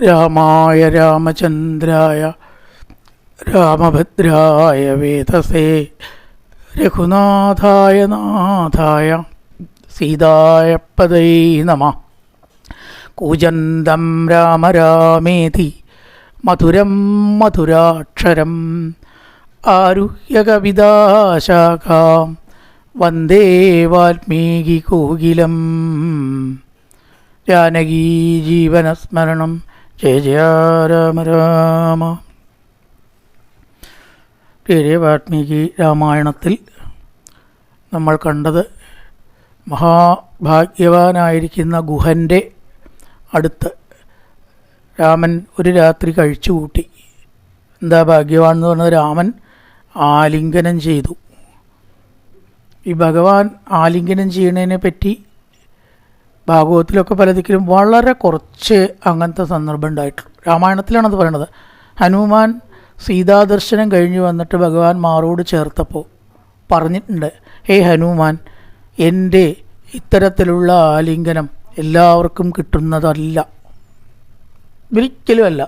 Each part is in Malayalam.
രാമായ രാമചന്ദ്രായ രാമഭദ്രായ വേദസേ രഘുനാഥായ നാഥായ സീതായ പദൈ നമ. കൂജന്തം രാമ രാമേതി മധുരം മധുരാക്ഷരം ആരുഹ്യ കവിതാശാഖാം വന്ദേ വാൽമീകികൂകിലം ജാനകീ ജീവനസ്മരണം ജയ ജയ രാമ രാമ. പേരെ വാൽമീകി രാമായണത്തിൽ നമ്മൾ കണ്ടത് മഹാഭാഗ്യവാനായിരിക്കുന്ന ഗുഹന്റെ അടുത്ത് രാമൻ ഒരു രാത്രി കഴിച്ചു കൂട്ടി എന്താ ഭാഗ്യവാൻ എന്ന് പറഞ്ഞത് രാമൻ ആലിംഗനം ചെയ്തു. ഈ ഭഗവാൻ ആലിംഗനം ചെയ്യുന്നതിനെ പറ്റി ഭാഗവത്തിലൊക്കെ പലതിക്കലും വളരെ കുറച്ച് അങ്ങനത്തെ സന്ദർഭം ഉണ്ടായിട്ടുള്ളൂ രാമായണത്തിലാണത് പറയണത്. ഹനുമാൻ സീതാദർശനം കഴിഞ്ഞു വന്നിട്ട് ഭഗവാൻ മാറോട് ചേർത്തപ്പോൾ പറഞ്ഞിട്ടുണ്ട് ഹേ ഹനുമാൻ എന്റെ ഇത്തരത്തിലുള്ള ആലിംഗനം എല്ലാവർക്കും കിട്ടുന്നതല്ല. ഒരിക്കലുമല്ല.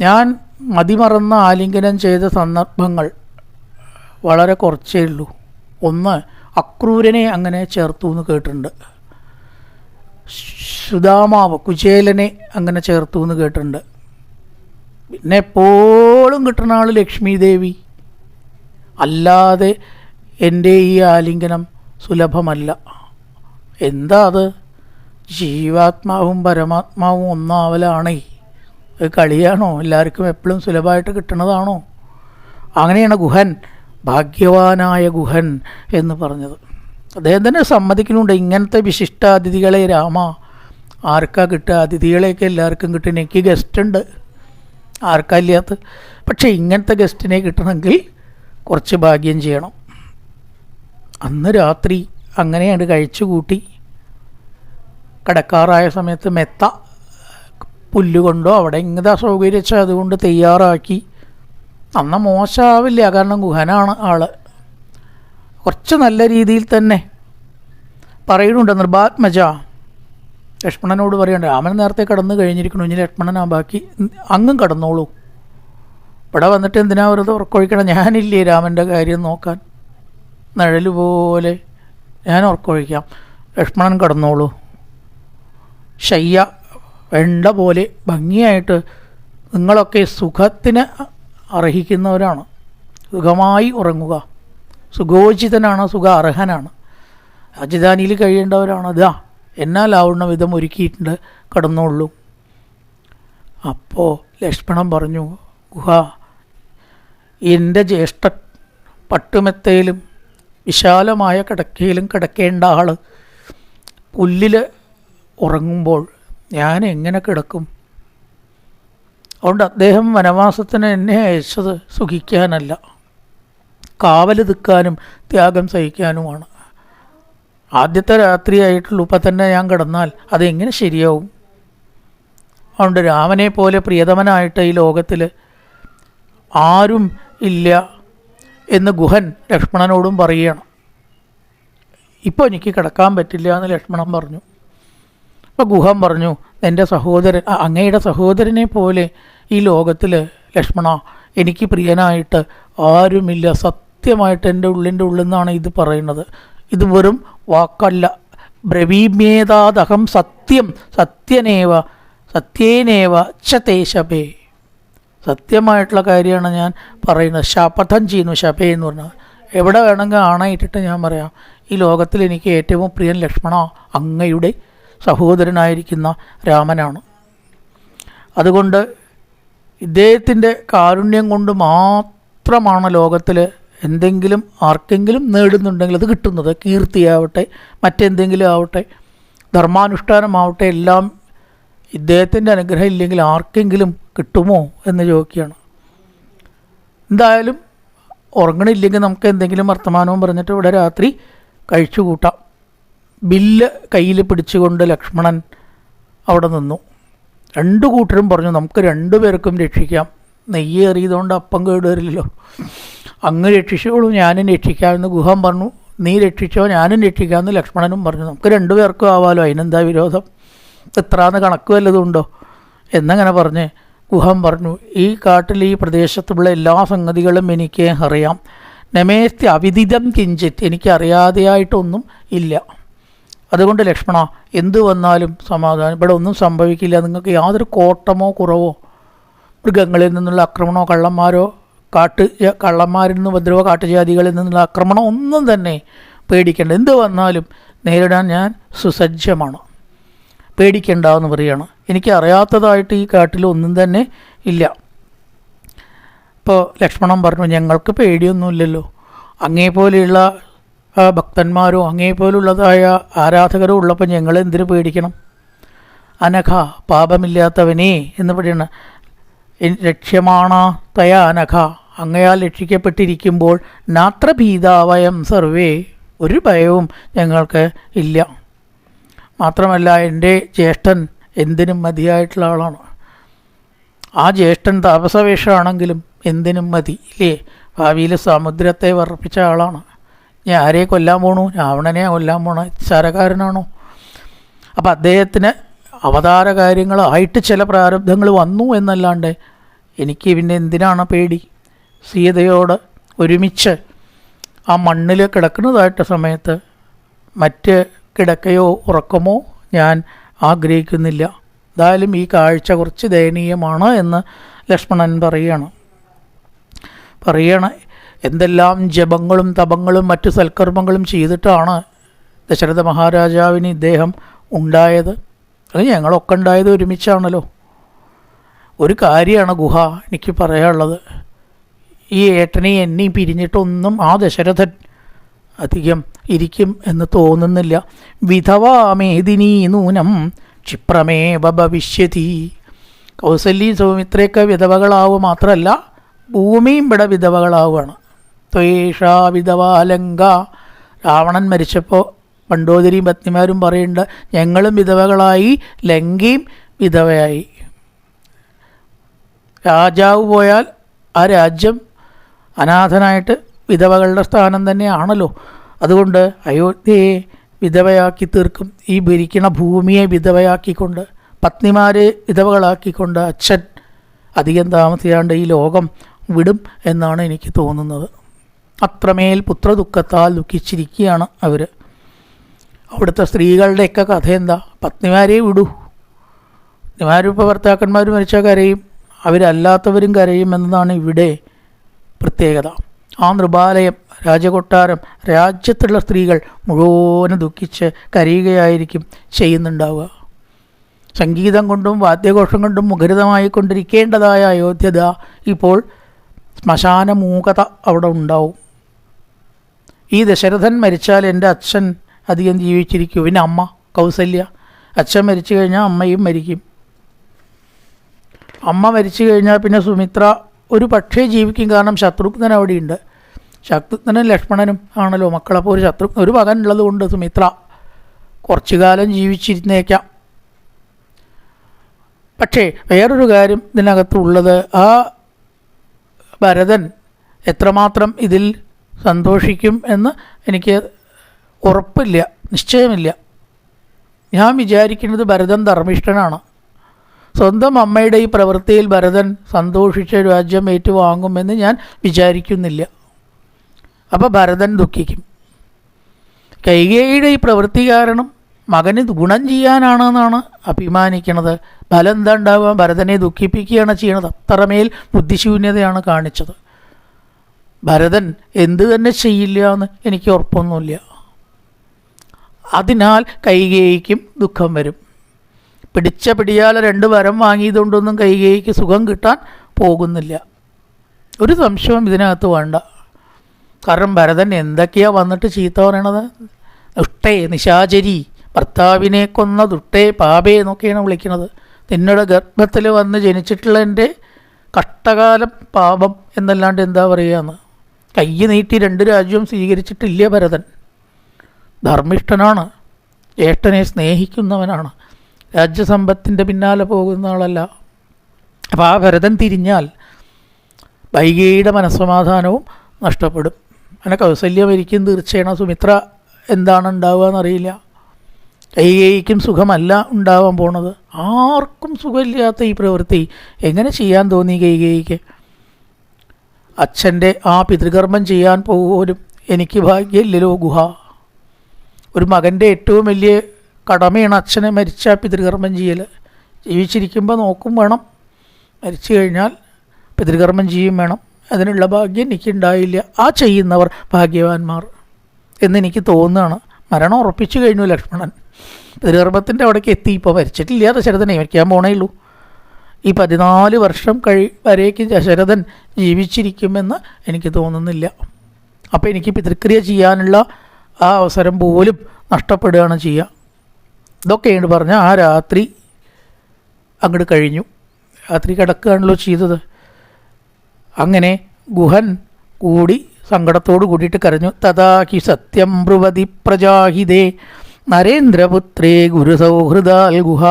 ഞാൻ മതിമറന്ന ആലിംഗനം ചെയ്ത സന്ദർഭങ്ങൾ വളരെ കുറച്ചേ ഉള്ളൂ. ഒന്ന് അക്രൂരനെ അങ്ങനെ ചേർത്തു എന്ന് കേട്ടിട്ടുണ്ട്. സുദാമാവ് കുചേലനെ അങ്ങനെ ചേർത്തു എന്ന് കേട്ടിട്ടുണ്ട്. പിന്നെ എപ്പോഴും കിട്ടുന്ന ആൾ ലക്ഷ്മി ദേവി അല്ലാതെ എന്റെ ഈ ആലിംഗനം സുലഭമല്ല. എന്താ അത്? ജീവാത്മാവും പരമാത്മാവും ഒന്നാവലാണേ. അത് കളിയാണോ? എല്ലാവർക്കും എപ്പോഴും സുലഭമായിട്ട് കിട്ടുന്നതാണോ? അങ്ങനെയാണ് ഗുഹൻ ഭാഗ്യവാനായ ഗുഹൻ എന്ന് പറഞ്ഞത്. അദ്ദേഹം തന്നെ സമ്മതിക്കുന്നുണ്ട്. ഇങ്ങനത്തെ വിശിഷ്ടാതിഥികളെ രാമ ആർക്കാ കിട്ടുക? അതിഥികളെയൊക്കെ എല്ലാവർക്കും കിട്ടും. എനിക്ക് ഗസ്റ്റ് ഉണ്ട്. ആർക്കാ ഇല്ലാത്ത? പക്ഷേ ഇങ്ങനത്തെ ഗസ്റ്റിനെ കിട്ടണമെങ്കിൽ കുറച്ച് ഭാഗ്യം ചെയ്യണം. അന്ന് രാത്രി അങ്ങനെയാണ് കഴിച്ചു കൂട്ടി കടക്കാറായ സമയത്ത് മെത്ത പുല്ലുകൊണ്ടോ അവിടെ ഇങ്ങനത്തെ സൗകര്യം അതുകൊണ്ട് തയ്യാറാക്കി. അന്ന് മോശമാവില്ല കാരണം ഗുഹനാണ് ആൾ. കുറച്ച് നല്ല രീതിയിൽ തന്നെ പറയുന്നുണ്ട് നിർഭാത്മജ ലക്ഷ്മണനോട് പറയണ്ട രാമൻ നേരത്തെ കടന്നു കഴിഞ്ഞിരിക്കണു ഇനി ലക്ഷ്മണൻ ആ ബാക്കി അങ്ങും കടന്നോളൂ. ഇവിടെ വന്നിട്ട് എന്തിനാ വെറുതെ ഉറക്കൊഴിക്കണം? ഞാനില്ലേ രാമന്റെ കാര്യം നോക്കാൻ? നിഴൽ പോലെ ഞാൻ ഉറക്കൊഴിക്കാം. ലക്ഷ്മണൻ കടന്നോളൂ. ശയ്യ വെണ്ട പോലെ ഭംഗിയായിട്ട് നിങ്ങളൊക്കെ സുഖത്തിന് അർഹിക്കുന്നവരാണ്. സുഖമായി ഉറങ്ങുക. സുഖോചിതനാണ് സുഖ അർഹനാണ് രാജധാനിയിൽ കഴിയേണ്ടവരാണ്. അതാ എന്നാലാവുന്ന വിധം ഒരുക്കിയിട്ടുണ്ട് കടന്നുള്ളൂ അപ്പോൾ ലക്ഷ്മണൻ പറഞ്ഞു ഗുഹ എന്റെ ജ്യേഷ്ഠ പട്ടുമെത്തയിലും വിശാലമായ കിടക്കയിലും കിടക്കേണ്ട ആൾ പുല്ലിൽ ഉറങ്ങുമ്പോൾ ഞാൻ എങ്ങനെ കിടക്കും? അതുകൊണ്ട് അദ്ദേഹം വനവാസത്തിന് എന്നെ അയച്ചത് സുഖിക്കാനല്ല. കാവൽ നിൽക്കാനും ത്യാഗം സഹിക്കാനുമാണ്. ആദ്യത്തെ രാത്രിയായിട്ടുള്ളൂ. ഇപ്പം തന്നെ ഞാൻ കിടന്നാൽ അതെങ്ങനെ ശരിയാവും? അതുകൊണ്ട് രാമനെ പോലെ പ്രിയതമനായിട്ട് ഈ ലോകത്തിൽ ആരും ഇല്ല എന്ന് ഗുഹൻ ലക്ഷ്മണനോടും പറയണം. ഇപ്പോൾ എനിക്ക് കിടക്കാൻ പറ്റില്ല എന്ന് ലക്ഷ്മണൻ പറഞ്ഞു. അപ്പോൾ ഗുഹൻ പറഞ്ഞു എന്റെ സഹോദരൻ അങ്ങയുടെ സഹോദരനെ പോലെ ഈ ലോകത്തിൽ ലക്ഷ്മണ എനിക്ക് പ്രിയനായിട്ട് ആരുമില്ല. സത്യമായിട്ട് എന്റെ ഉള്ളിന്റെ ഉള്ളിൽ നിന്നാണ് ഇത് പറയുന്നത്. ഇത് വെറും വാക്കല്ല. ബ്രവീമേതാദഹം സത്യം സത്യനേവ സത്യേനേവ ചതേശപേ സത്യമായിട്ടുള്ള കാര്യമാണ് ഞാൻ പറയുന്നത്. ശപഥം ചെയ്യുന്നു ശപേ എന്ന് പറഞ്ഞാൽ. എവിടെ വേണമെങ്കിൽ ആണയിട്ടിട്ട് ഞാൻ പറയാം. ഈ ലോകത്തിൽ എനിക്ക് ഏറ്റവും പ്രിയൻ ലക്ഷ്മണ അങ്ങയുടെ സഹോദരനായിരിക്കുന്ന രാമനാണ്. അതുകൊണ്ട് ഇദ്ദേഹത്തിന്റെ കാരുണ്യം കൊണ്ട് മാത്രമാണ് ലോകത്തിൽ എന്തെങ്കിലും ആർക്കെങ്കിലും നേടുന്നുണ്ടെങ്കിൽ അത് കിട്ടുന്നത് കീർത്തിയാവട്ടെ മറ്റെന്തെങ്കിലും ആവട്ടെ ധർമാനുഷ്ഠാനമാവട്ടെ എല്ലാം ഇദ്ദേഹത്തിന്റെ അനുഗ്രഹം ഇല്ലെങ്കിൽ ആർക്കെങ്കിലും കിട്ടുമോ എന്ന് ചോദിക്കുകയാണ്. എന്തായാലും ഉറങ്ങണില്ലെങ്കിൽ നമുക്ക് എന്തെങ്കിലും വർത്തമാനവും പറഞ്ഞിട്ട് ഇവിടെ രാത്രി കഴിച്ചു കൂട്ടാം. ബില്ല് കയ്യിൽ പിടിച്ചുകൊണ്ട് ലക്ഷ്മണൻ അവിടെ നിന്നു. രണ്ടു കൂട്ടരും പറഞ്ഞു നമുക്ക് രണ്ടു പേർക്കും രക്ഷിക്കാം. നെയ്യ് എറിയതുകൊണ്ട് അപ്പം കേടുവരില്ലല്ലോ. അങ്ങ് രക്ഷിച്ചോളൂ ഞാനും രക്ഷിക്കാമെന്ന് ഗുഹം പറഞ്ഞു. നീ രക്ഷിച്ചോ ഞാനും രക്ഷിക്കാമെന്ന് ലക്ഷ്മണനും പറഞ്ഞു. നമുക്ക് രണ്ടുപേർക്കും ആവാലോ അതിനെന്താ വിരോധം? എത്രാന്ന് കണക്ക് വല്ലതും ഉണ്ടോ? എന്നങ്ങനെ പറഞ്ഞ് ഗുഹം പറഞ്ഞു. ഈ കാട്ടിൽ ഈ പ്രദേശത്തുള്ള എല്ലാ സംഗതികളും എനിക്ക് അറിയാം. നമേസ്തി അവിദിതം കിഞ്ചിത്ത് എനിക്കറിയാതെയായിട്ടൊന്നും ഇല്ല. അതുകൊണ്ട് ലക്ഷ്മണ എന്തു വന്നാലും സമാധാനം. ഇവിടെ ഒന്നും സംഭവിക്കില്ല. നിങ്ങൾക്ക് യാതൊരു കോട്ടമോ കുറവോ? മൃഗങ്ങളിൽ നിന്നുള്ള ആക്രമണമോ കള്ളന്മാരോ കാട്ട് കള്ളന്മാരിൽ നിന്ന് ഉപദ്രവ കാട്ടുജാതികളിൽ നിന്നുള്ള ആക്രമണം ഒന്നും തന്നെ പേടിക്കേണ്ട. എന്ത് വന്നാലും നേരിടാൻ ഞാൻ സുസജ്ജമാണ്. പേടിക്കേണ്ട എന്ന് പറയുകയാണ് എനിക്ക് അറിയാത്തതായിട്ട് ഈ കാട്ടിൽ ഒന്നും തന്നെ ഇല്ല. ഇപ്പോൾ ലക്ഷ്മണൻ പറഞ്ഞു ഞങ്ങൾക്ക് പേടിയൊന്നുമില്ലല്ലോ. അങ്ങേ പോലെയുള്ള ഭക്തന്മാരോ അങ്ങേ പോലുള്ളതായ ആരാധകരോ ഉള്ളപ്പോൾ ഞങ്ങൾ എന്തിനു പേടിക്കണം? അനഘ പാപമില്ലാത്തവനേ എന്ന് പറയുന്ന ലക്ഷ്യമാണ തയ അനഘ. അങ്ങയാൽ രക്ഷിക്കപ്പെട്ടിരിക്കുമ്പോൾ നാത്ര ഭീതാവയം സർവേ ഒരു ഭയവും ഞങ്ങൾക്ക് ഇല്ല. മാത്രമല്ല എന്റെ ജ്യേഷ്ഠൻ എന്തിനും മതിയായിട്ടുള്ള ആളാണ്. ആ ജ്യേഷ്ഠൻ താപസവേഷമാണെങ്കിലും എന്തിനും മതി ഇല്ലേ? ഭാവിയിൽ സമുദ്രത്തെ വർപ്പിച്ച ആളാണ്. ഞാൻ ആരെ കൊല്ലാൻ പോണു? രാവണനെ കൊല്ലാൻ പോണ ചരകാരനാണോ അപ്പം അദ്ദേഹത്തിന് അവതാര കാര്യങ്ങളായിട്ട് ചില പ്രാരബ്ധങ്ങൾ വന്നു എന്നല്ലാണ്ട് എനിക്ക് പിന്നെ എന്തിനാണ് പേടി? സീതയോട് ഒരുമിച്ച് ആ മണ്ണിൽ കിടക്കുന്നതായിട്ട സമയത്ത് മറ്റ് കിടക്കയോ ഉറക്കമോ ഞാൻ ആഗ്രഹിക്കുന്നില്ല. എന്തായാലും ഈ കാഴ്ച കുറച്ച് ദയനീയമാണ് എന്ന് ലക്ഷ്മണൻ പറയണം. പറയണ എന്തെല്ലാം ജപങ്ങളും തപങ്ങളും മറ്റു സൽക്കർമ്മങ്ങളും ചെയ്തിട്ടാണ് ദശരഥ മഹാരാജാവിന് ഇദ്ദേഹം ഉണ്ടായത്? അത് ഞങ്ങളൊക്കെ ഉണ്ടായത് ഒരുമിച്ചാണല്ലോ. ഒരു കാര്യമാണ് ഗുഹ എനിക്ക് പറയാനുള്ളത്. ഈ ഏട്ടനെയും എന്നെയും പിരിഞ്ഞിട്ടൊന്നും ആ ദശരഥൻ അധികം ഇരിക്കും എന്ന് തോന്നുന്നില്ല. വിധവാമേദിനീ നൂനം ക്ഷിപ്രമേവ ഭവിഷ്യതി. കൗസല്യ സൗമിത്രയൊക്കെ വിധവകളാവുക മാത്രമല്ല ഭൂമിയും ഇവിടെ വിധവകളാവുകയാണ്. ത്വേഷാ വിധവാലങ്ക രാവണൻ മരിച്ചപ്പോൾ പണ്ടോദരിയും പത്നിമാരും പറയുന്നുണ്ട് ഞങ്ങളും വിധവകളായി ലങ്കയും വിധവയായി. രാജാവ് പോയാൽ ആ രാജ്യം അനാഥനായിട്ട് വിധവകളുടെ സ്ഥാനം തന്നെയാണല്ലോ. അതുകൊണ്ട് അയോധ്യയെ വിധവയാക്കി തീർക്കും. ഈ ഭരിക്കണ ഭൂമിയെ വിധവയാക്കിക്കൊണ്ട് പത്നിമാരെ വിധവകളാക്കിക്കൊണ്ട് അച്ഛൻ അധികം താമസിയാണ്ട് ഈ ലോകം വിടും എന്നാണ് എനിക്ക് തോന്നുന്നത്. അത്രമേൽ പുത്രദുഃഖത്താൽ ദുഃഖിച്ചിരിക്കുകയാണ് അവർ അവിടുത്തെ സ്ത്രീകളുടെയൊക്കെ കഥ എന്താ? പത്നിമാരെ വിടൂ. പത്നിമാരും ഇപ്പോൾ ഭർത്താക്കന്മാർ മരിച്ചാൽ കരയും. അവരല്ലാത്തവരും കരയും എന്നതാണ് ഇവിടെ പ്രത്യേകത. ആ നൃപാലയം രാജകൊട്ടാരം രാജ്യത്തുള്ള സ്ത്രീകൾ മുഴുവനും ദുഃഖിച്ച് കരയുകയായിരിക്കും ചെയ്യുന്നുണ്ടാവുക. സംഗീതം കൊണ്ടും വാദ്യഘോഷം കൊണ്ടും മുഖരിതമായി കൊണ്ടിരിക്കേണ്ടതായ അയോധ്യത ഇപ്പോൾ ശ്മശാനമൂകത അവിടെ ഉണ്ടാവും. ഈ ദശരഥൻ മരിച്ചാൽ എന്റെ അച്ഛൻ അധികം ജീവിച്ചിരിക്കും. പിന്നെ അമ്മ കൗസല്യ. അച്ഛൻ മരിച്ചു കഴിഞ്ഞാൽ അമ്മയും മരിക്കും. അമ്മ മരിച്ചു കഴിഞ്ഞാൽ പിന്നെ സുമിത്ര ഒരു പക്ഷേ ജീവിക്കും കാരണം ശത്രുഘ്നൻ അവിടെയുണ്ട്. ശത്രുഘ്നനും ലക്ഷ്മണനും ആണല്ലോ മക്കളപ്പോൾ ഒരു ശത്രു ഒരു മകൻ ഉള്ളത് കൊണ്ട് സുമിത്ര കുറച്ചു കാലം ജീവിച്ചിരുന്നേക്കാം. പക്ഷേ വേറൊരു കാര്യം ഇതിനകത്തുള്ളത് ആ ഭരതൻ എത്രമാത്രം ഇതിൽ സന്തോഷിക്കും എന്ന് എനിക്ക് ഉറപ്പില്ല നിശ്ചയമില്ല. ഞാൻ വിചാരിക്കുന്നത് ഭരതൻ ധർമ്മിഷ്ഠനാണ്. സ്വന്തം അമ്മയുടെ ഈ പ്രവൃത്തിയിൽ ഭരതൻ സന്തോഷിച്ച രാജ്യം ഏറ്റുവാങ്ങുമെന്ന് ഞാൻ വിചാരിക്കുന്നില്ല. അപ്പോൾ ഭരതൻ ദുഃഖിക്കും. കൈകേയിയുടെ ഈ പ്രവൃത്തി കാരണം മകന് ഗുണം ചെയ്യാനാണെന്നാണ് അഭിമാനിക്കുന്നത്. ഫലം എന്താ ഉണ്ടാവുക ഭരതനെ ദുഃഖിപ്പിക്കുകയാണ് ചെയ്യണത്. അത്രമേൽ ബുദ്ധിശൂന്യതയാണ് കാണിച്ചത്. ഭരതൻ എന്ത് തന്നെ ചെയ്യില്ല എന്ന് എനിക്ക് ഉറപ്പൊന്നുമില്ല. അതിനാൽ കൈകേയിക്കും ദുഃഖം വരും. പിടിച്ച പിടിയാലെ രണ്ട് വരം വാങ്ങിയതുകൊണ്ടൊന്നും കൈകേയിക്ക് സുഖം കിട്ടാൻ പോകുന്നില്ല. ഒരു സംശയവും ഇതിനകത്ത് വേണ്ട. കാരണം ഭരതൻ എന്തൊക്കെയാ വന്നിട്ട് ചീത്ത പറയണത്? ദുഷ്ടേ നിശാചരി ഭർത്താവിനെ കൊന്ന ദുട്ടേ പാപേ എന്നൊക്കെയാണ് വിളിക്കുന്നത് നിന്നുടെ ഗർഭത്തിൽ വന്ന് ജനിച്ചിട്ടുള്ള എന്റെ കഷ്ടകാലം പാപം എന്നല്ലാണ്ട് എന്താ പറയുകയെന്ന് കൈ നീട്ടി രണ്ട് രാജ്യവും സ്വീകരിച്ചിട്ടില്ല ഭരതൻ. ധർമ്മിഷ്ഠനാണ്. ജ്യേഷ്ഠനെ സ്നേഹിക്കുന്നവനാണ്. രാജ്യസമ്പത്തിന്റെ പിന്നാലെ പോകുന്ന ആളല്ല. അപ്പോൾ ആ ഭരതൻ തിരിഞ്ഞാൽ വൈകിയുടെ മനസ്സമാധാനവും നഷ്ടപ്പെടും. അങ്ങനെ കൗസല്യം ഒരിക്കലും തീർച്ചയാണ് സുമിത്ര എന്താണ് ഉണ്ടാവുക എന്നറിയില്ല. കൈകേയിക്കും സുഖമല്ല ഉണ്ടാവാൻ പോണത്. ആർക്കും സുഖമില്ലാത്ത ഈ പ്രവൃത്തി എങ്ങനെ ചെയ്യാൻ തോന്നി കൈകേയിക്ക് അച്ഛന്റെ ആ പിതൃകർമ്മം ചെയ്യാൻ പോലും എനിക്ക് ഭാഗ്യമില്ലല്ലോ ഗുഹ. ഒരു മകന്റെ ഏറ്റവും വലിയ കടമയാണ് അച്ഛനെ മരിച്ച പിതൃകർമ്മം ചെയ്യൽ ജീവിച്ചിരിക്കുമ്പോൾ നോക്കും വേണം. മരിച്ചു കഴിഞ്ഞാൽ പിതൃകർമ്മം ചെയ്യും വേണം. അതിനുള്ള ഭാഗ്യം എനിക്കുണ്ടായില്ല. ആ ചെയ്യുന്നവർ ഭാഗ്യവാന്മാർ എന്നെനിക്ക് തോന്നുകയാണ്. മരണം ഉറപ്പിച്ചു കഴിഞ്ഞു ലക്ഷ്മണൻ. പിതൃകർമ്മത്തിന്റെ അവിടേക്ക് എത്തി. ഇപ്പോൾ മരിച്ചിട്ടില്ല. ദശരഥനെ മരിക്കാൻ പോണേ ഉള്ളൂ. ഈ പതിനാല് വർഷം കഴി വരേക്ക് ദശരഥൻ ജീവിച്ചിരിക്കുമെന്ന് എനിക്ക് തോന്നുന്നില്ല. അപ്പോൾ എനിക്ക് പിതൃക്രിയ ചെയ്യാനുള്ള ആ അവസരം പോലും നഷ്ടപ്പെടുകയാണ് ചെയ്യുക. ഇതൊക്കെയാണ് പറഞ്ഞ ആ രാത്രി അങ്ങോട്ട് കഴിഞ്ഞു. രാത്രി കിടക്കുകയാണല്ലോ ചെയ്തത്. അങ്ങനെ ഗുഹൻ കൂടി സങ്കടത്തോട് കൂടിയിട്ട് കരഞ്ഞു. തഥാ ഹി സത്യം ബ്രുവതി പ്രജാഹിതേ നരേന്ദ്രപുത്രേ ഗുരുസൗഹൃദാൽ ഗുഹ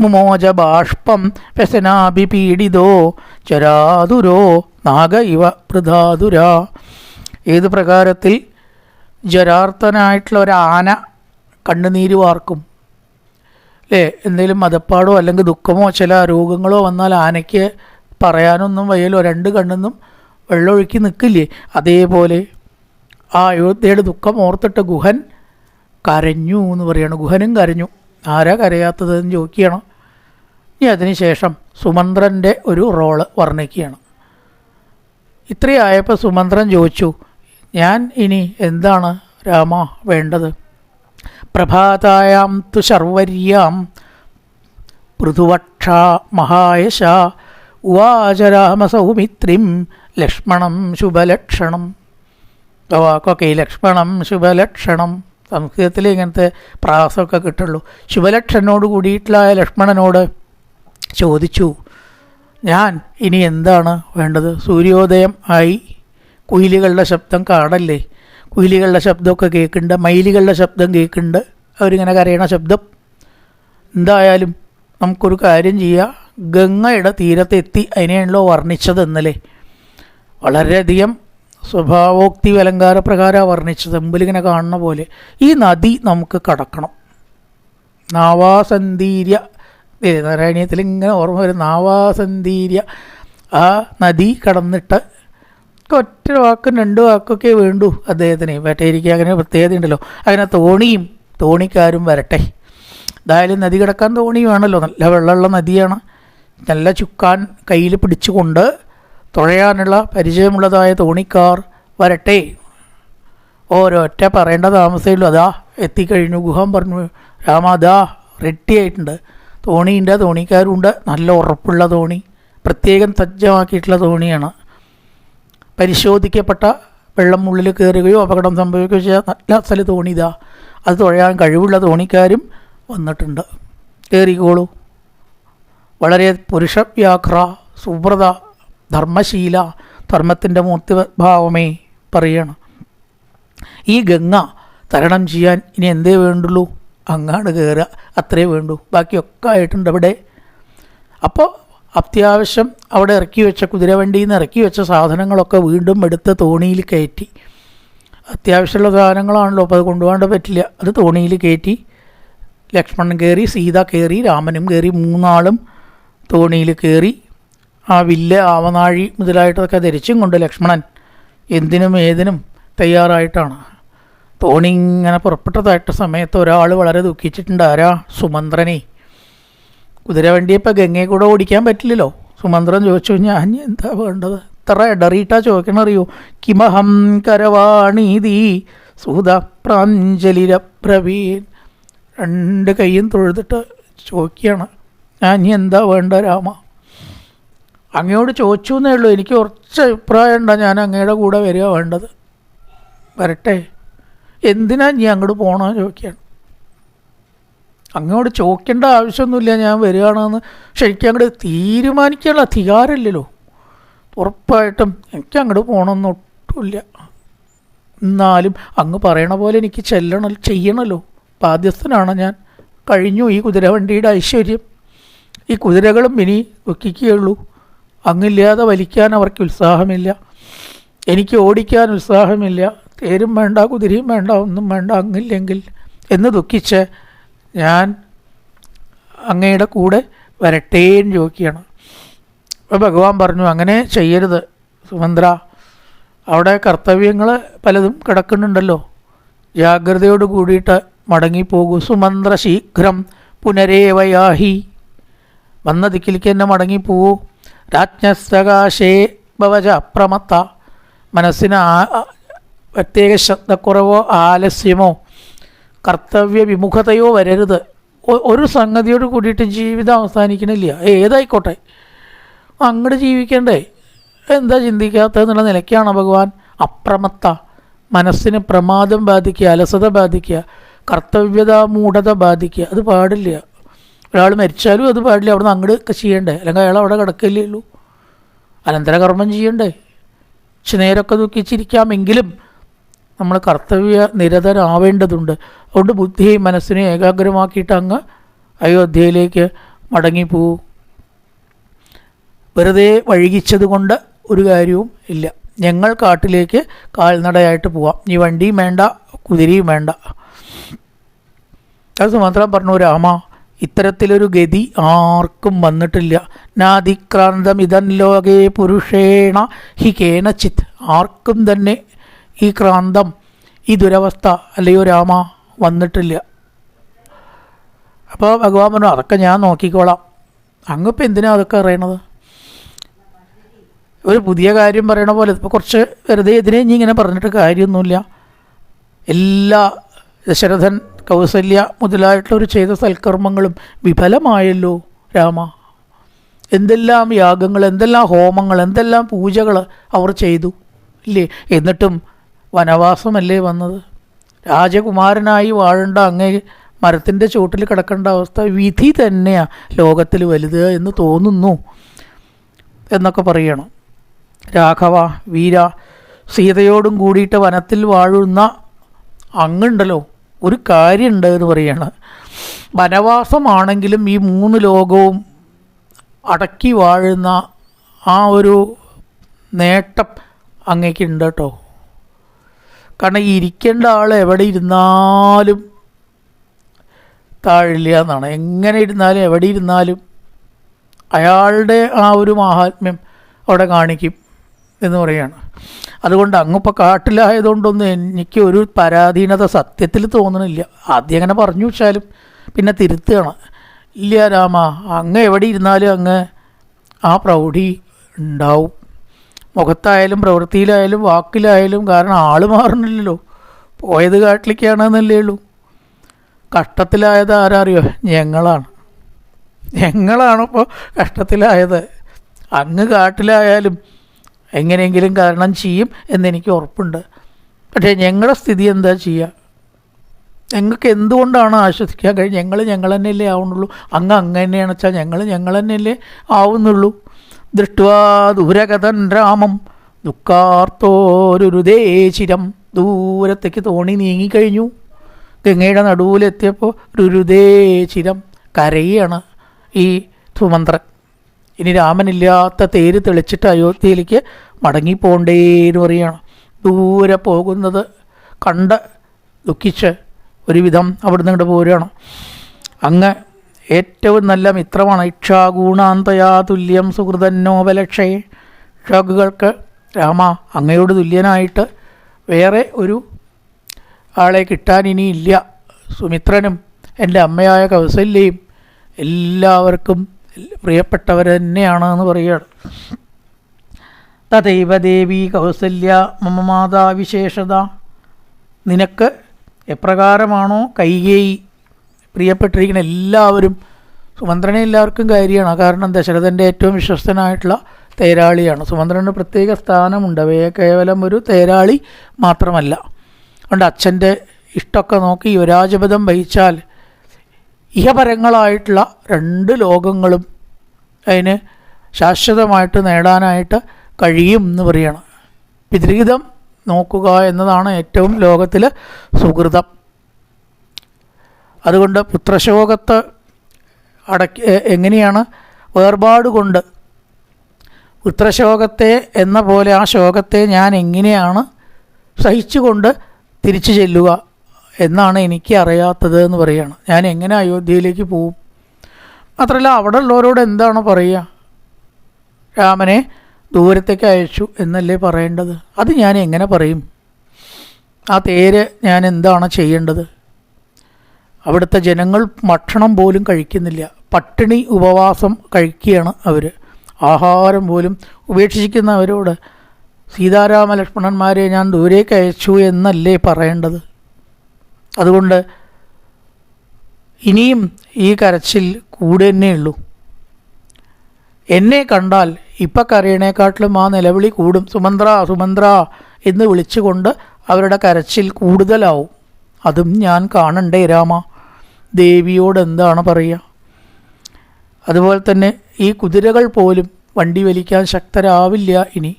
മുമോജ ബാഷ്പം വ്യസനാഭിപീഡിതോ ചരാതുരോ നാഗ ഇവ പൃഥാതുര ഏത് പ്രകാരത്തിൽ ജരാർത്ഥനായിട്ടുള്ള ഒരു ആന കണ്ണുനീര് വാർക്കും. അല്ലേ എന്തെങ്കിലും മതപ്പാടോ അല്ലെങ്കിൽ ദുഃഖമോ ചില രോഗങ്ങളോ വന്നാൽ ആനയ്ക്ക് പറയാനൊന്നും വയ്യല്ലോ. രണ്ട് കണ്ണെന്നും വെള്ളമൊഴുക്കി നിൽക്കില്ലേ? അതേപോലെ ആ അയോധ്യയുടെ ദുഃഖം ഓർത്തിട്ട് ഗുഹൻ കരഞ്ഞു എന്ന് പറയണം. ഗുഹനും കരഞ്ഞു. ആരാ കരയാത്തതെന്ന് ചോദിക്കുകയാണ്. ഇനി അതിനുശേഷം സുമന്ത്രന്റെ ഒരു റോൾ വർണിക്കുകയാണ്. ഇത്രയായപ്പോൾ സുമന്ത്രൻ ചോദിച്ചു ഞാൻ ഇനി എന്താണ് രാമ വേണ്ടത്? പ്രഭാതായാം തു ശർവര്യാം. പൃഥുവക്ഷ മഹായശ ഉവാച രാമസൗമിത്രിം ലക്ഷ്മണം ശുഭലക്ഷണം. ഓക്കെ ലക്ഷ്മണം ശുഭലക്ഷണം. സംസ്കൃതത്തിൽ ഇങ്ങനത്തെ പ്രാസമൊക്കെ കിട്ടുള്ളൂ. ശുഭലക്ഷനോട് കൂടിയിട്ടുള്ള ലക്ഷ്മണനോട് ചോദിച്ചു ഞാൻ ഇനി എന്താണ് വേണ്ടത്? സൂര്യോദയം ആയി കുയിലുകളുടെ ശബ്ദം കാടല്ലേ കുയിലുകളുടെ ശബ്ദമൊക്കെ കേൾക്കുന്നുണ്ട് മയിലുകളുടെ ശബ്ദം കേൾക്കുന്നുണ്ട്. അവരിങ്ങനെ കരയണ ശബ്ദം. എന്തായാലും നമുക്കൊരു കാര്യം ചെയ്യുക ഗംഗയുടെ തീരത്തെത്തി അതിനെയാണല്ലോ വർണിച്ചത് ഇന്നലെ വളരെയധികം സ്വഭാവോക്തി അലങ്കാര പ്രകാരമാണ് വർണിച്ചത്. മുമ്പിലിങ്ങനെ കാണുന്ന പോലെ ഈ നദി നമുക്ക് കടക്കണം. നാവാസന്തീര്യ നാരായണീയത്തിൽ ഇങ്ങനെ ഓർമ്മ വരും. നാവാസന്തീര്യ ആ നദി കടന്നിട്ട് ഒറ്റ വാക്കും രണ്ട് വാക്കൊക്കെ വേണ്ടു അദ്ദേഹത്തിന്. വേട്ടയിരിക്കുക അങ്ങനെ പ്രത്യേകത ഉണ്ടല്ലോ അങ്ങനെ തോണിയും തോണിക്കാരും വരട്ടെ. എന്തായാലും നദി കിടക്കാൻ തോണി വേണമല്ലോ നല്ല വെള്ളമുള്ള നദിയാണ്. നല്ല ചുക്കാൻ കയ്യിൽ പിടിച്ചുകൊണ്ട് തുഴയാനുള്ള പരിചയമുള്ളതായ തോണിക്കാർ വരട്ടെ. ഓരോറ്റ പറയേണ്ട താമസമുള്ളൂ അതാ എത്തിക്കഴിഞ്ഞു. ഗുഹം പറഞ്ഞു രാമ അതാ റെഡി ആയിട്ടുണ്ട്. തോണിയുണ്ട് തോണിക്കാരുണ്ട്. നല്ല ഉറപ്പുള്ള തോണി. പ്രത്യേകം സജ്ജമാക്കിയിട്ടുള്ള തോണിയാണ്. പരിശോധിക്കപ്പെട്ട വെള്ളം ഉള്ളിൽ കയറുകയോ അപകടം സംഭവിക്കുകയോ ചെയ്യാൻ നല്ല സ്ഥല തോണി ഇതാ അത് തുഴയാൻ കഴിവുള്ള തോണിക്കാരും വന്നിട്ടുണ്ട്. കയറിക്കോളൂ വളരെ പുരുഷവ്യാഘ്ര സുബ്രത ധർമ്മശീല ധർമ്മത്തിന്റെ മൂർത്തി ഭാവമേ പറയണം. ഈ ഗംഗ തരണം ചെയ്യാൻ ഇനി എന്തേ വേണ്ടുള്ളൂ? അങ്ങാണ് കയറുക അത്രേ വേണ്ടൂ. ബാക്കിയൊക്കെ ആയിട്ടുണ്ട് അവിടെ അപ്പോൾ അത്യാവശ്യം അവിടെ ഇറക്കി വെച്ച കുതിരവണ്ടിയിൽ നിന്ന് ഇറക്കി വെച്ച സാധനങ്ങളൊക്കെ വീണ്ടും എടുത്ത് തോണിയിൽ കയറ്റി. അത്യാവശ്യമുള്ള സാധനങ്ങളാണല്ലോ അപ്പോൾ അത് കൊണ്ടുപോകാണ്ട് പറ്റില്ല. അത് തോണിയിൽ കയറ്റി ലക്ഷ്മണൻ കയറി സീത കയറി രാമനും കയറി മൂന്നാളും തോണിയിൽ കയറി. ആ വില്ല ആവനാഴി മുതലായിട്ടൊക്കെ ധരിച്ചും കൊണ്ട് ലക്ഷ്മണൻ എന്തിനും ഏതിനും തയ്യാറായിട്ടാണ്. തോണി ഇങ്ങനെ പുറപ്പെട്ടതായിട്ട് സമയത്ത് ഒരാൾ വളരെ ദുഃഖിച്ചിട്ടുണ്ട്. ആരാ? സുമന്ത്രനെ. കുതിരവണ്ടിയെ ഇപ്പം ഗംഗയെ കൂടെ ഓടിക്കാൻ പറ്റില്ലല്ലോ. സുമന്ത്രൻ ചോദിച്ചു ഞാൻ എന്താ വേണ്ടത്? ഇത്ര ഇടറിയിട്ടാ ചോദിക്കണം അറിയോ കിമഹം കരവാണീതി സൂത പ്രാഞ്ജലിരപ്രവീൻ രണ്ട് കൈയും തൊഴുതിട്ട് ചോദിക്കുകയാണ് ഞാൻ ഇനി എന്താ വേണ്ട രാമ? അങ്ങയോട് ചോദിച്ചു എന്നേ ഉള്ളൂ. എനിക്ക് കുറച്ച് അഭിപ്രായം ഉണ്ടാ? ഞാൻ അങ്ങയുടെ കൂടെ വരിക വേണ്ടത്. വരട്ടെ. എന്തിനാ നീ അങ്ങോട്ട് പോകണമെന്ന് ചോദിക്കുകയാണ്. അങ്ങോട്ട് ചോദിക്കേണ്ട ആവശ്യമൊന്നുമില്ല ഞാൻ വരികയാണെന്ന്. ശരിക്കും അങ്ങോട്ട് തീരുമാനിക്കാനുള്ള അധികാരമില്ലല്ലോ. ഉറപ്പായിട്ടും എനിക്ക് അങ്ങോട്ട് പോകണമെന്ന് ഒട്ടുമില്ല. എന്നാലും അങ്ങ് പറയണ പോലെ എനിക്ക് ചെല്ലണ ചെയ്യണമല്ലോ ബാധ്യസ്ഥനാണ് ഞാൻ. കഴിഞ്ഞു ഈ കുതിരവണ്ടിയുടെ ഐശ്വര്യം. ഈ കുതിരകളും ഇനി ദുഃഖിക്കുകയുള്ളൂ. അങ്ങില്ലാതെ വലിക്കാൻ അവർക്ക് ഉത്സാഹമില്ല. എനിക്ക് ഓടിക്കാൻ ഉത്സാഹമില്ല. തേരും വേണ്ട കുതിരയും വേണ്ട ഒന്നും വേണ്ട അങ്ങില്ലെങ്കിൽ എന്ന് ദുഃഖിച്ച് ഞാൻ അങ്ങയുടെ കൂടെ വരട്ടേന്ന് ചോദിക്കുകയാണ്. അപ്പോൾ ഭഗവാൻ പറഞ്ഞു അങ്ങനെ ചെയ്യരുത് സുമന്ത്ര അവിടെ കർത്തവ്യങ്ങൾ പലതും കിടക്കുന്നുണ്ടല്ലോ. ജാഗ്രതയോട് കൂടിയിട്ട് മടങ്ങിപ്പോകൂ സുമന്ത്ര ശീഘ്രം പുനരേവയാഹി. വന്ന ദിക്കിലേക്ക് തന്നെ മടങ്ങിപ്പോകൂ. രാജ്ഞസ്തകാശേ ഭവജ അപ്രമത്ത മനസ്സിന് പ്രത്യേക ശ്രദ്ധക്കുറവോ ആലസ്യമോ കർത്തവ്യ വിമുഖതയോ വരരുത് ഒരു സംഗതിയോട് കൂടിയിട്ട് ജീവിതം അവസാനിക്കണില്ല. ഏതായിക്കോട്ടെ. അങ്ങോട്ട് ജീവിക്കണ്ടേ. എന്താ ചിന്തിക്കാത്തതെന്നുള്ള നിലയ്ക്കാണ് ഭഗവാൻ. അപ്രമത്ത. മനസ്സിന് പ്രമാദം ബാധിക്കുക അലസത ബാധിക്കുക കർത്തവ്യത മൂഢത ബാധിക്കുക. അത് പാടില്ല. ഒരാൾ മരിച്ചാലും അത് പാടില്ല. അവിടെ നിന്ന് അങ്ങോട്ട് ചെയ്യണ്ടേ? അല്ലെങ്കിൽ അയാൾ അവിടെ കിടക്കില്ലേ ഉള്ളൂ. അനന്തരകർമ്മം ചെയ്യണ്ടേ? പക്ഷെ നേരൊക്കെ ദുഃഖിച്ചിരിക്കാമെങ്കിലും നമ്മൾ കർത്തവ്യ നിരതരാവേണ്ടതുണ്ട്. അതുകൊണ്ട് ബുദ്ധിയെയും മനസ്സിനെ ഏകാഗ്രമാക്കിയിട്ട് അങ്ങ് അയോധ്യയിലേക്ക് മടങ്ങിപ്പോവും വെറുതെ വഴുകിച്ചത് കൊണ്ട് ഒരു കാര്യവും ഇല്ല. ഞങ്ങൾ കാട്ടിലേക്ക് കാൽനടയായിട്ട് പോവാം. ഈ വണ്ടിയും വേണ്ട കുതിരയും വേണ്ട. അത് മാത്രം പറഞ്ഞു രാമ ഇത്തരത്തിലൊരു ഗതി ആർക്കും വന്നിട്ടില്ല. നാതിക്രാന്തം ഇതൻ ലോകേ പുരുഷേണ ഹി കേനച്ചിത്. ആർക്കും തന്നെ ഈ ക്രാന്തം ഈ ദുരവസ്ഥ അല്ലയോ രാമ വന്നിട്ടില്ല. അപ്പോൾ ഭഗവാൻ പറഞ്ഞു അതൊക്കെ ഞാൻ നോക്കിക്കോളാം. അങ്ങിപ്പോൾ എന്തിനാ അതൊക്കെ അറിയണത്? ഒരു പുതിയ കാര്യം പറയണ പോലെ ഇപ്പോൾ കുറച്ച് വെറുതെ ഇതിനെ ഇനി ഇങ്ങനെ പറഞ്ഞിട്ട് കാര്യമൊന്നുമില്ല. എല്ലാ ദശരഥൻ കൗസല്യ മുതലായിട്ടുള്ളവർ ചെയ്ത സൽക്കർമ്മങ്ങളും വിഫലമായല്ലോ രാമ. എന്തെല്ലാം യാഗങ്ങൾ എന്തെല്ലാം ഹോമങ്ങൾ എന്തെല്ലാം പൂജകൾ അവർ ചെയ്തു. ഇല്ലേ? എന്നിട്ടും വനവാസമല്ലേ വന്നത്? രാജകുമാരനായി വാഴണ്ട അങ്ങേ മരത്തിന്റെ ചുവട്ടിൽ കിടക്കേണ്ട അവസ്ഥ വിധി തന്നെയാണ് ലോകത്തിൽ വലുത് എന്ന് തോന്നുന്നു എന്നൊക്കെ പറയണം. രാഘവ വീര സീതയോടും കൂടിയിട്ട് വനത്തിൽ വാഴുന്ന അങ്ങുണ്ടല്ലോ ഒരു കാര്യമുണ്ട് എന്ന് പറയാണ്. വനവാസമാണെങ്കിലും ഈ മൂന്ന് ലോകവും അടക്കി വാഴുന്ന ആ ഒരു നേട്ടം അങ്ങേക്കുണ്ട് കേട്ടോ. കാരണം ഈ ഇരിക്കേണ്ട ആൾ എവിടെ ഇരുന്നാലും താഴില്ല എന്നാണ് എങ്ങനെ ഇരുന്നാലും എവിടെ ഇരുന്നാലും അയാളുടെ ആ ഒരു മഹാത്മ്യം അവിടെ കാണിക്കും എന്ന് പറയുകയാണ്. അതുകൊണ്ട് അങ്ങിപ്പോൾ കാട്ടിലായതുകൊണ്ടൊന്നും എനിക്ക് ഒരു പരാധീനത സത്യത്തിൽ തോന്നണില്ല. ആദ്യം അങ്ങനെ പറഞ്ഞു വെച്ചാലും പിന്നെ തിരുത്തുകയാണ് ഇല്ല രാമ അങ്ങ് എവിടെ ഇരുന്നാലും അങ്ങ് ആ പ്രൗഢി ഉണ്ടാവും. മുഖത്തായാലും പ്രവൃത്തിയിലായാലും വാക്കിലായാലും കാരണം ആൾ മാറണില്ലല്ലോ. പോയത് കാട്ടിലേക്കാണെന്നല്ലേ ഉള്ളൂ. കഷ്ടത്തിലായത് ആരറിയോ? ഞങ്ങളാണ്. ഞങ്ങളാണിപ്പോൾ കഷ്ടത്തിലായത്. അങ്ങ് കാട്ടിലായാലും എങ്ങനെയെങ്കിലും കാരണം ചെയ്യും എന്നെനിക്ക് ഉറപ്പുണ്ട്. പക്ഷേ ഞങ്ങളുടെ സ്ഥിതി എന്താ ചെയ്യുക ഞങ്ങൾക്ക് എന്തുകൊണ്ടാണ് ആശ്വസിക്കാൻ കഴിയും ഞങ്ങൾ ഞങ്ങൾ തന്നെയല്ലേ ആവുന്നുള്ളൂ. അങ്ങ് അങ്ങ് വെച്ചാൽ ഞങ്ങൾ ഞങ്ങൾ തന്നെയല്ലേ ആവുന്നുള്ളൂ. ദൃഷ്ട്വാ ദൂരകഥൻ രാമം ദുഃഖാർത്തോരുരുദേ ചിരം ദൂരത്തേക്ക് തോണി നീങ്ങിക്കഴിഞ്ഞു. ഗംഗയുടെ നടുവിലെത്തിയപ്പോൾ രുരുദേ ചിരം കരയാണ് ഈ സുമന്ത്രൻ. ഇനി രാമനില്ലാത്ത തേര് തെളിച്ചിട്ട് അയോധ്യയിലേക്ക് മടങ്ങിപ്പോണ്ടേന്ന് പറയുകയാണ് ദൂരെ പോകുന്നത് കണ്ട് ദുഃഖിച്ച് ഒരുവിധം അവിടുന്ന് ഇങ്ങോട്ട് പോരുകയാണ്. അങ്ങ് ഏറ്റവും നല്ല മിത്രമാണ് ഇക്ഷാഗുണാന്തയാ തുല്യം സുഹൃതന്നോപലക്ഷേ ഇക്ഷാഗുകൾക്ക് രാമ അങ്ങയോട് തുല്യനായിട്ട് വേറെ ഒരു ആളെ കിട്ടാൻ ഇനിയില്ല. സുമിത്രനും എന്റെ അമ്മയായ കൗസല്യയും എല്ലാവർക്കും പ്രിയപ്പെട്ടവർ തന്നെയാണ് എന്ന് പറയുകയാണ്. തഥൈവ ദേവി കൗസല്യ മമ മാതാ വിശേഷത നിനക്ക് എപ്രകാരമാണോ കൈകേയി? പ്രിയപ്പെട്ടിരിക്കുന്ന എല്ലാവരും സുമന്ത്രനെ എല്ലാവർക്കും കാര്യമാണ് കാരണം ദശരഥന്റെ ഏറ്റവും വിശ്വസ്തനായിട്ടുള്ള തേരാളിയാണ്. സുമന്ത്രന് പ്രത്യേക സ്ഥാനമുണ്ട്. അവയെ കേവലം ഒരു തേരാളി മാത്രമല്ല. അതുകൊണ്ട് അച്ഛന്റെ ഇഷ്ടമൊക്കെ നോക്കി യുവരാജപഥം വഹിച്ചാൽ ഇഹപരങ്ങളായിട്ടുള്ള രണ്ട് ലോകങ്ങളും അതിന് ശാശ്വതമായിട്ട് നേടാനായിട്ട് കഴിയും എന്ന് പറയണം. പിതൃഹിതം നോക്കുക എന്നതാണ് ഏറ്റവും ലോകത്തിൽ സുഹൃതം. അതുകൊണ്ട് പുത്രശോകത്ത് അടക്കി എങ്ങനെയാണ് വേർപാട് കൊണ്ട് പുത്രശോകത്തെ എന്ന പോലെ ആ ശോകത്തെ ഞാൻ എങ്ങനെയാണ് സഹിച്ചുകൊണ്ട് തിരിച്ചു ചെല്ലുക എന്നാണ് എനിക്ക് അറിയാത്തത് എന്ന് പറയുകയാണ്. ഞാൻ എങ്ങനെ അയോധ്യയിലേക്ക് പോവും? മാത്രമല്ല അവിടെ ഉള്ളവരോട് എന്താണ് പറയുക? രാമനെ ദൂരത്തേക്ക് അയച്ചു എന്നല്ലേ പറയേണ്ടത്? അത് ഞാൻ എങ്ങനെ പറയും? ആ തേര് ഞാൻ എന്താണ് ചെയ്യേണ്ടത്? അവിടുത്തെ ജനങ്ങൾ ഭക്ഷണം പോലും കഴിക്കുന്നില്ല. പട്ടിണി ഉപവാസം കഴിക്കുകയാണ് അവർ ആഹാരം പോലും ഉപേക്ഷിക്കുന്നവരോട് സീതാരാമ ലക്ഷ്മണന്മാരെ ഞാൻ ദൂരേക്ക് അയച്ചു എന്നല്ലേ പറയേണ്ടത്? അതുകൊണ്ട് ഇനിയും ഈ കരച്ചിൽ കൂടെ ഉള്ളൂ. എന്നെ കണ്ടാൽ ഇപ്പം കരയണേക്കാട്ടിലും ആ നിലവിളി കൂടും. സുമന്ത്ര സുമന്ത്ര എന്ന് വിളിച്ചുകൊണ്ട് അവരുടെ കരച്ചിൽ കൂടുതലാവും. അതും ഞാൻ കാണണ്ടേ രാമ? ദേവിയോട് എന്താണ് പറയുക? അതുപോലെ തന്നെ ഈ കുതിരകൾ പോലും വണ്ടി വലിക്കാൻ ശക്തരാവില്ല ഇനി.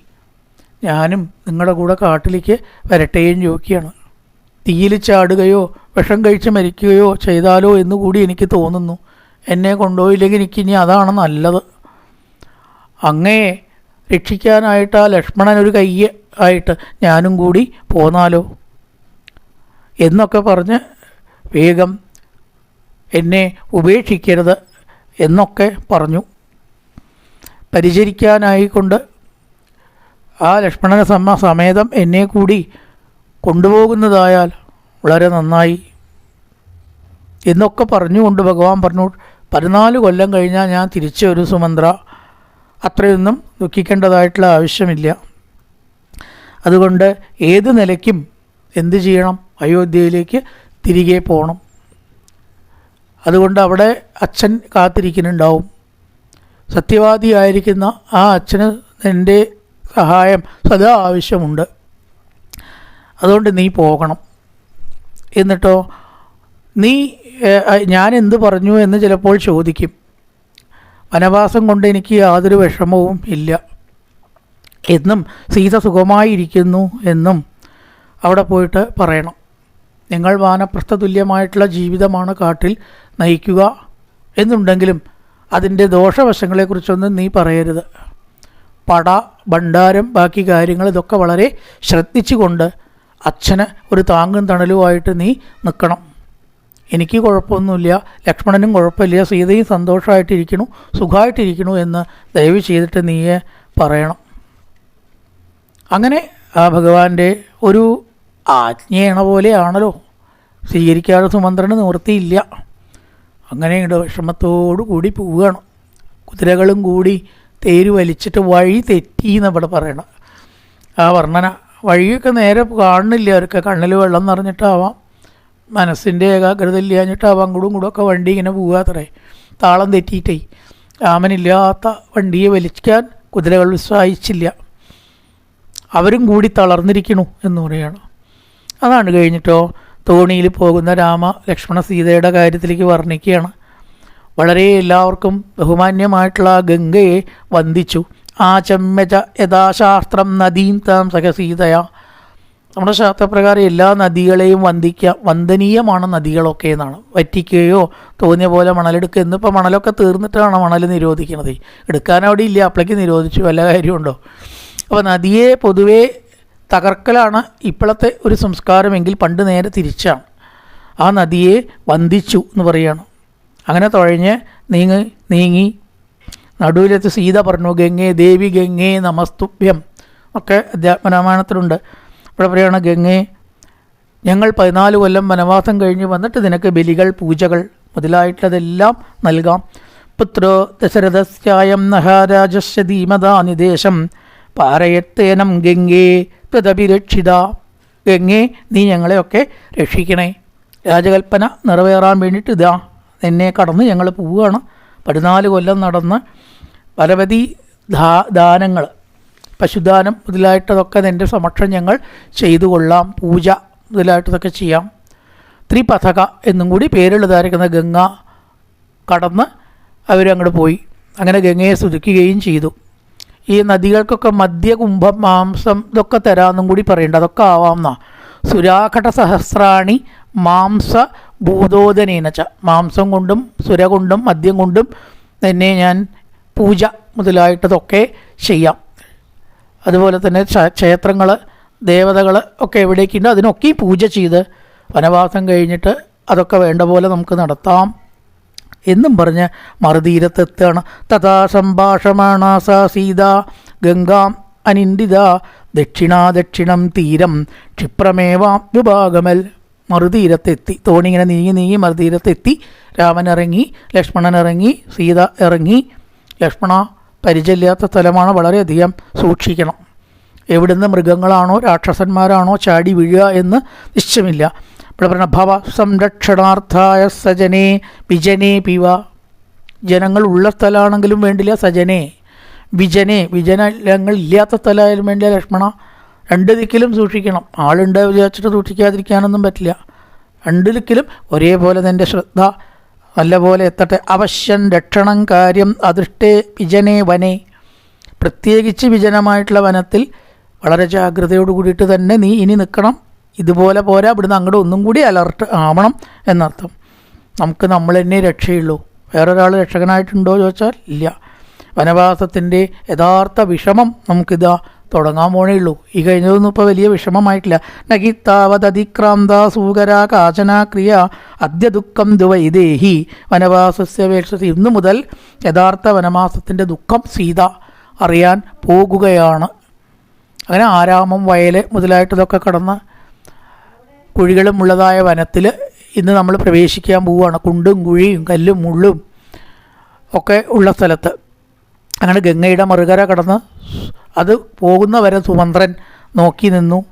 ഞാനും നിങ്ങളുടെ കൂടെ കാട്ടിലേക്ക് വരട്ടെയും ചോദിക്കുകയാണ് തീയിൽ ചാടുകയോ വിഷം കഴിച്ച് മരിക്കുകയോ ചെയ്താലോ എന്ന് കൂടി എനിക്ക് തോന്നുന്നു. എന്നെ കൊണ്ടുപോയില്ലെങ്കിൽ എനിക്ക് ഇനി അതാണ് നല്ലത്. അങ്ങയെ രക്ഷിക്കാനായിട്ട് ആ ലക്ഷ്മണൻ ഒരു കയ്യ് ആയിട്ട് ഞാനും കൂടി പോന്നാലോ? എന്നൊക്കെ പറഞ്ഞ് വേഗം എന്നെ ഉപേക്ഷിക്കരുത് എന്നൊക്കെ പറഞ്ഞു. പരിചരിക്കാനായിക്കൊണ്ട് ആ ലക്ഷ്മണന സമ്മ സമേതം എന്നെ കൂടി കൊണ്ടുപോകുന്നതായാൽ വളരെ നന്നായി. എന്നൊക്കെ പറഞ്ഞുകൊണ്ട് ഭഗവാൻ പറഞ്ഞു പതിനാല് കൊല്ലം കഴിഞ്ഞാൽ ഞാൻ തിരിച്ചു ഒരു സുമന്ത്ര. അത്രയൊന്നും ദുഃഖിക്കേണ്ടതായിട്ടുള്ള ആവശ്യമില്ല. അതുകൊണ്ട് ഏത് നിലയ്ക്കും എന്ത് ചെയ്യണം? അയോധ്യയിലേക്ക് തിരികെ പോകണം അതുകൊണ്ട് അവിടെ അച്ഛൻ കാത്തിരിക്കുന്നുണ്ടാവും. സത്യവാദിയായിരിക്കുന്ന ആ അച്ഛന് എന്റെ സഹായം സദാ ആവശ്യമുണ്ട്. അതുകൊണ്ട് നീ പോകണം. എന്നിട്ടോ നീ ഞാൻ എന്ത് പറഞ്ഞു എന്ന് ചിലപ്പോൾ ചോദിക്കും. വനവാസം കൊണ്ട് എനിക്ക് യാതൊരു വിഷമവും ഇല്ല. എന്നും സീത സുഖമായിരിക്കുന്നു എന്നും അവിടെ പോയിട്ട് പറയണം. നിങ്ങൾ വാനപ്രസ്ഥ തുല്യമായിട്ടുള്ള ജീവിതമാണ് കാട്ടിൽ നയിക്കുക എന്നുണ്ടെങ്കിലും അതിന്റെ ദോഷവശങ്ങളെക്കുറിച്ചൊന്നും നീ പറയരുത്. പട ഭണ്ഡാരം ബാക്കി കാര്യങ്ങൾ ഇതൊക്കെ വളരെ ശ്രദ്ധിച്ചുകൊണ്ട് അച്ഛന് ഒരു താങ്ങും തണലുമായിട്ട് നീ നിൽക്കണം. എനിക്ക് കുഴപ്പമൊന്നുമില്ല ലക്ഷ്മണനും കുഴപ്പമില്ല സീതയും സന്തോഷമായിട്ടിരിക്കണു സുഖമായിട്ടിരിക്കണു എന്ന് ദയവ് ചെയ്തിട്ട് നീയെ പറയണം. അങ്ങനെ ആ ഭഗവാന്റെ ഒരു ആജ്ഞയണ പോലെയാണല്ലോ. സ്വീകരിക്കാതെ സുമന്ത്രന് നിവൃത്തിയില്ല. അങ്ങനെയുണ്ട്. വിഷമത്തോടു കൂടി പോവുകയാണ്. കുതിരകളും കൂടി തേര് വലിച്ചിട്ട് വഴി തെറ്റി എന്നവിടെ പറയണം ആ വർണന. വഴിയൊക്കെ നേരെ കാണുന്നില്ല. അവർക്ക് കണ്ണിൽ വെള്ളം നിറഞ്ഞിട്ടാവാം. മനസ്സിന്റെ ഏകാഗ്രത ഇല്ലാഞ്ഞിട്ടാവാം. അങ്ങോട്ടും കൂടെ ഒക്കെ വണ്ടി ഇങ്ങനെ പോകാത്രേ താളം തെറ്റിയിട്ടേ. രാമനില്ലാത്ത വണ്ടിയെ വലിക്കാൻ കുതിരകൾ വിശ്വാസിച്ചില്ല അവരും കൂടി തളർന്നിരിക്കണു എന്ന് പറയുകയാണ് അതാണ് കഴിഞ്ഞിട്ടോ? തോണിയിൽ പോകുന്ന രാമ ലക്ഷ്മണ സീതയുടെ കാര്യത്തിലേക്ക് വർണിക്കുകയാണ്. വളരെ എല്ലാവർക്കും ബഹുമാന്യമായിട്ടുള്ള ഗംഗയെ വന്ദിച്ചു. ആ ചെമ്മജ യഥാശാസ്ത്രം നദീം താം സഹസീതയ നമ്മുടെ ശാസ്ത്രപ്രകാരം എല്ലാ നദികളെയും വന്ദിക്കുക വന്ദനീയമാണ് നദികളൊക്കെ എന്നാണ്. വറ്റിക്കുകയോ തോന്നിയ പോലെ മണലെടുക്കുക. എന്നിപ്പോൾ മണലൊക്കെ തീർന്നിട്ടാണ് മണൽ നിരോധിക്കുന്നത്. എടുക്കാൻ അവിടെ ഇല്ല. അപ്പോഴേക്ക് നിരോധിച്ചു. വല്ല കാര്യമുണ്ടോ? അപ്പോൾ നദിയെ പൊതുവേ തകർക്കലാണ് ഇപ്പോഴത്തെ ഒരു സംസ്കാരമെങ്കിൽ പണ്ട് നേരെ തിരിച്ചാണ് ആ നദിയെ വന്ദിച്ചു എന്ന് പറയുകയാണ് അങ്ങനെ തുഴഞ്ഞ് നീങ്ങി നീങ്ങി. നടുവിലെത്തി സീത പറഞ്ഞു ഗംഗേ ദേവി ഗംഗേ നമസ്തുഭ്യം ഒക്കെ അധ്യാത്മരാമായണത്തിലുണ്ട്. ഇവിടെ പറയുകയാണ് ഗംഗേ ഞങ്ങൾ പതിനാല് കൊല്ലം വനവാസം കഴിഞ്ഞ് വന്നിട്ട് നിനക്ക് ബലികൾ പൂജകൾ മുതലായിട്ടുള്ളതെല്ലാം നൽകാം. പുത്രോ ദശരഥസ്യായം നഹാരാജസ്യ ധീമതാനിദേശം പാരയത്തേനം ഗംഗേ തദഭിരക്ഷിത ഗംഗേ നീ ഞങ്ങളെയൊക്കെ രക്ഷിക്കണേ. രാജകൽപ്പന നിറവേറാൻ വേണ്ടിയിട്ട് ഇതാ. എന്നെ കടന്ന് ഞങ്ങൾ പോവുകയാണ്. പതിനാല് കൊല്ലം നടന്ന് പരവധി ദാ ദാനങ്ങൾ പശുദാനം മുതലായിട്ടതൊക്കെ നിന്റെ സമക്ഷം ഞങ്ങൾ ചെയ്തു കൊള്ളാം പൂജ മുതലായിട്ടതൊക്കെ ചെയ്യാം. ത്രിപഥക എന്നും കൂടി പേരുള്ളതായിരിക്കുന്ന ഗംഗ കടന്ന് അവരങ്ങോട്ട് പോയി. അങ്ങനെ ഗംഗയെ സ്തുതിക്കുകയും ചെയ്തു. ഈ നദികൾക്കൊക്കെ മധ്യകുംഭം മാംസം ഇതൊക്കെ തരാമെന്നും കൂടി പറയുന്നുണ്ട് അതൊക്കെ ആവാമെന്നാ സുരാഘട സഹസ്രാണി മാംസ ഭൂതോദനേനച്ച. മാംസം കൊണ്ടും സുര കൊണ്ടും മദ്യം കൊണ്ടും തന്നെ ഞാൻ പൂജ മുതലായിട്ടതൊക്കെ ചെയ്യാം. അതുപോലെ തന്നെ ക്ഷേത്രങ്ങൾ ദേവതകൾ ഒക്കെ എവിടേക്കുണ്ടോ അതിനൊക്കെ പൂജ ചെയ്ത് വനവാസം കഴിഞ്ഞിട്ട് അതൊക്കെ വേണ്ട പോലെ നമുക്ക് നടത്താം. എന്നും പറഞ്ഞ് മറുതീരത്തെത്താണ്. തഥാ സംഭാഷമാണ സീത. ഗംഗാം അനിന്ദിത. ദക്ഷിണാദക്ഷിണം തീരം. ക്ഷിപ്രമേവാം വിഭാഗമൽ. മറുതീരത്തെത്തി. തോണിങ്ങനെ നീങ്ങി നീങ്ങി മറുതീരത്തെത്തി. രാമൻ ഇറങ്ങി ലക്ഷ്മണൻ ഇറങ്ങി സീത ഇറങ്ങി. ലക്ഷ്മണ പരിചയമില്ലാത്ത സ്ഥലമാണ് വളരെയധികം. സൂക്ഷിക്കണം. എവിടുന്ന് മൃഗങ്ങളാണോ രാക്ഷസന്മാരാണോ ചാടി വീഴുക എന്ന് നിശ്ചയമില്ല. ഭവ സംരക്ഷണാർത്ഥായ സജനേ വിജനേ പിവ. ജനങ്ങൾ ഉള്ള സ്ഥലമാണെങ്കിലും വേണ്ടില്ല സജനേ. വിജനെ വിജനങ്ങൾ ഇല്ലാത്ത സ്ഥലമായാലും വേണ്ടില്ല ലക്ഷ്മണ. രണ്ട് ദിക്കിലും സൂക്ഷിക്കണം. ആളുണ്ട് വിചാരിച്ചിട്ട് സൂക്ഷിക്കാതിരിക്കാനൊന്നും പറ്റില്ല. രണ്ട് ദിക്കിലും ഒരേപോലെ നിന്റെ ശ്രദ്ധ നല്ലപോലെ എത്തട്ടെ. അവശ്യം രക്ഷണം കാര്യം അദൃഷ്ടേ വിജനേ വനേ. പ്രത്യേകിച്ച് വിജനമായിട്ടുള്ള വനത്തിൽ വളരെ ജാഗ്രതയോട് കൂടിയിട്ട് തന്നെ നീ ഇനി നിൽക്കണം ഇതുപോലെ പോരാ ഇവിടുന്ന് അങ്ങോട്ട് ഒന്നും കൂടി അലർട്ട് ആവണം എന്നർത്ഥം. നമുക്ക് നമ്മൾ തന്നെ രക്ഷയുള്ളൂ. വേറൊരാൾ രക്ഷകനായിട്ടുണ്ടോ ചോദിച്ചാൽ ഇല്ല. വനവാസത്തിന്റെ യഥാർത്ഥ വിഷമം നമുക്കിതാ തുടങ്ങാൻ പോണേ ഉള്ളൂ. ഈ കഴിഞ്ഞതൊന്നും ഇപ്പോൾ വലിയ വിഷമമായിട്ടില്ല. നഗിത്താവതതിക്രാന്ത സൂകര കാചന ക്രിയ അദ്യ ദുഃഖം ദുവൈദേഹി വനവാസസ്യപേക്ഷ ഇന്നു മുതൽ യഥാർത്ഥ വനവാസത്തിന്റെ ദുഃഖം സീത അറിയാൻ പോകുകയാണ്. അങ്ങനെ ആരാമം വയൽ മുതലായിട്ടതൊക്കെ കടന്ന് കുഴികളും ഉള്ളതായ വനത്തിൽ ഇന്ന് നമ്മൾ പ്രവേശിക്കാൻ പോവുകയാണ്. കുണ്ടും കുഴിയും കല്ലും മുള്ളും ഒക്കെ ഉള്ള സ്ഥലത്ത്. അങ്ങനെ ഗംഗയുടെ മറുകര കടന്ന് അത് പോകുന്ന വരെ സുമന്ത്രൻ നോക്കി നിന്നു.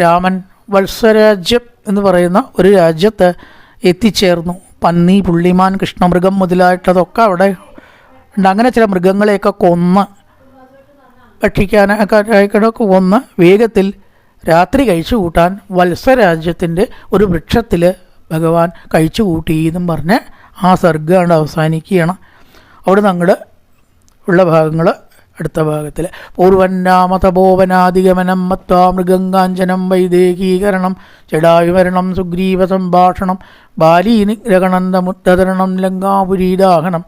രാമൻ വത്സരാജ്യം എന്ന് പറയുന്ന ഒരു രാജ്യത്ത് എത്തിച്ചേർന്നു. പന്നി പുള്ളിമാൻ കൃഷ്ണമൃഗം മുതലായിട്ടതൊക്കെ അവിടെ ഉണ്ട്. അങ്ങനെ ചില മൃഗങ്ങളെയൊക്കെ കൊന്ന് ഭക്ഷിക്കാനൊക്കെ കൊന്ന് വേഗത്തിൽ രാത്രി കഴിച്ചു കൂട്ടാൻ വത്സരാജ്യത്തിന്റെ ഒരു വൃക്ഷത്തിൽ ഭഗവാൻ കഴിച്ചു കൂട്ടി എന്നും പറഞ്ഞ് ആ സർഗമാണ് അവസാനിക്കുകയാണ്. അവിടെ അങ്ങോട്ട് ഉള്ള ഭാഗങ്ങൾ അടുത്ത ഭാഗത്തിൽ പൂർവന്നാമതപോവനാധിഗമനം മത്വാ മൃഗങ്കാഞ്ചനം വൈദേഹീകരണം ജഡായുമരണം സുഗ്രീവ സംഭാഷണം ബാലീനിഗ്രഹണന്തമുദ്ധരണം ലങ്കാപുരീദാഹനം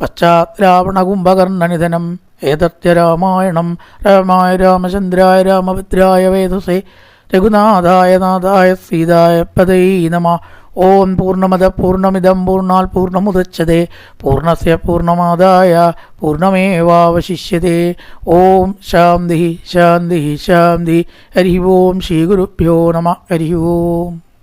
പശ്ചാത് രാവണകുംഭകർണനിധനം ഏതത്യ രാമായണം രാമായ രാമചന്ദ്രായ രാമഭദ്രായ വേദസേ. രഘുനാഥായ നാഥായ സീതായ പദൈ നമ. ഓം പൂർണമത പൂർണമിതം പൂർണാൽ പൂർണമുദച്ചതേ പൂർണസ്യ പൂർണമാദായ പൂർണമേവാവശിഷ്യതേ ഓം ശാന്തി ശാന്തി ശാന്തി. ഹരി ഓം ശ്രീ ഗുരുഭ്യോ നമ. ഹരി ഓം.